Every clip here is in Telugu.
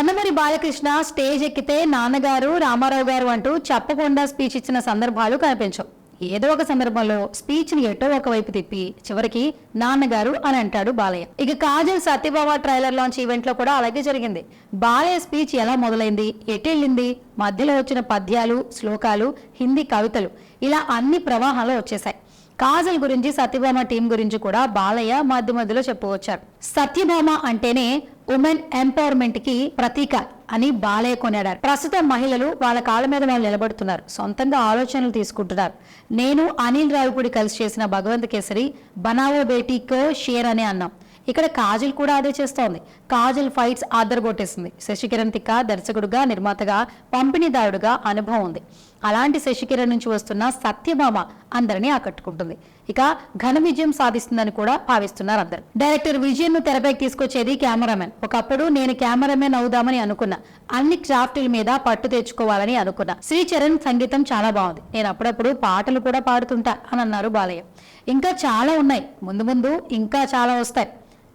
నందమూరి బాలకృష్ణ స్టేజ్ ఎక్కితే నాన్నగారు రామారావు గారు అంటూ చెప్పకుండా స్పీచ్ ఇచ్చిన సందర్భాలు కనిపించవు. ఏదో ఒక సందర్భంలో స్పీచ్ని ఎటో ఒకవైపు తిప్పి చివరికి నాన్నగారు అని అంటాడు బాలయ్య. ఇక కాజల్ సత్యబాబా ట్రైలర్ లాంచ్ ఈవెంట్లో కూడా అలాగే జరిగింది. బాలయ్య స్పీచ్ ఎలా మొదలైంది? ఎటెళ్ళింది మధ్యలో వచ్చిన పద్యాలు శ్లోకాలు హిందీ కవితలు ఇలా అన్ని ప్రవాహాలు వచ్చేసాయి కాజల్ గురించి సత్యభామ టీం గురించి కూడా బాలయ్య మధ్య మధ్యలో చెప్పుకొచ్చారు సత్యభామ అంటేనే ఉమెన్ ఎంపవర్మెంట్కి ప్రతీక అని బాలయ్య కొనాడారు ప్రస్తుతం మహిళలు వాళ్ళ కాళ్ళ మీద వాళ్ళు నిలబడుతున్నారు. సొంతంగా ఆలోచనలు తీసుకుంటున్నారు. నేను అనిల్ రావిపూడి కలిసి చేసిన భగవంత్ కేసరి బనావో బేటీ కో షేర్ అనే అన్నాం. ఇక్కడ కాజల్ కూడా అదే చేస్తోంది. కాజల్ ఫైట్స్ ఆదరగొట్టేసింది. శశికిరణ్ తిక్క దర్శకుడుగా నిర్మాతగా పంపిణీదారుడుగా అనుభవం ఉంది. అలాంటి శశికిరణ్ నుంచి వస్తున్న సత్యభామ అందరినీ ఆకట్టుకుంటుంది. ఇక ఘన విజయం సాధిస్తుందని కూడా భావిస్తున్నారు అందరు. డైరెక్టర్ విజయన్ను తెరపైకి తీసుకొచ్చేది కెమెరామెన్. ఒకప్పుడు నేను కెమెరామెన్ అవుదామని అనుకున్నా. అన్ని క్రాఫ్ట్ల మీద పట్టు తెచ్చుకోవాలని అనుకున్నా. శ్రీచరణ్ సంగీతం చాలా బాగుంది. నేను అప్పుడప్పుడు పాటలు కూడా పాడుతుంటా అని అన్నారు బాలయ్య. ఇంకా చాలా ఉన్నాయి. ముందు ముందు ఇంకా చాలా వస్తాయి.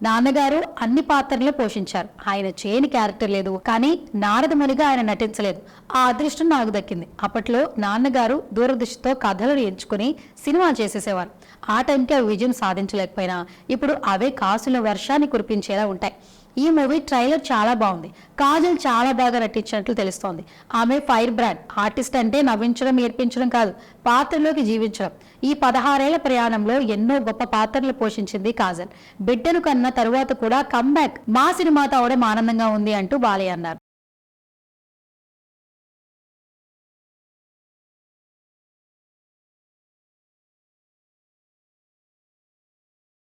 నాన్నగారు అన్ని పాత్రలు పోషించారు. ఆయన చేయని క్యారెక్టర్ లేదు కానీ నారదమునిగా ఆయన నటించలేదు. ఆ అదృష్టం నాకు దక్కింది. అప్పట్లో నాన్నగారు దూరదృష్టితో కథలను ఎంచుకుని సినిమా చేసేసేవారు. ఆ టైంకి అవి విజయం సాధించలేకపోయినా ఇప్పుడు అవే కాసుల వర్షాన్ని కురిపించేలా ఉంటాయి. ఈ మూవీ ట్రైలర్ చాలా బాగుంది. కాజల్ చాలా బాగా నటించినట్లు తెలుస్తోంది. ఆమె ఫైర్ బ్రాండ్. ఆర్టిస్ట్ అంటే నవ్వించడం ఏర్పించడం కాదు పాత్రలోకి జీవించడం. ఈ పదహారేళ్ళ ప్రయాణంలో ఎన్నో గొప్ప పాత్రలు పోషించింది కాజల్. బిడ్డను కన్న తరువాత కూడా కమ్బ్యాక్ మా సినిమాతో అవడం ఆనందంగా ఉంది అంటూ బాలయ్య అన్నారు.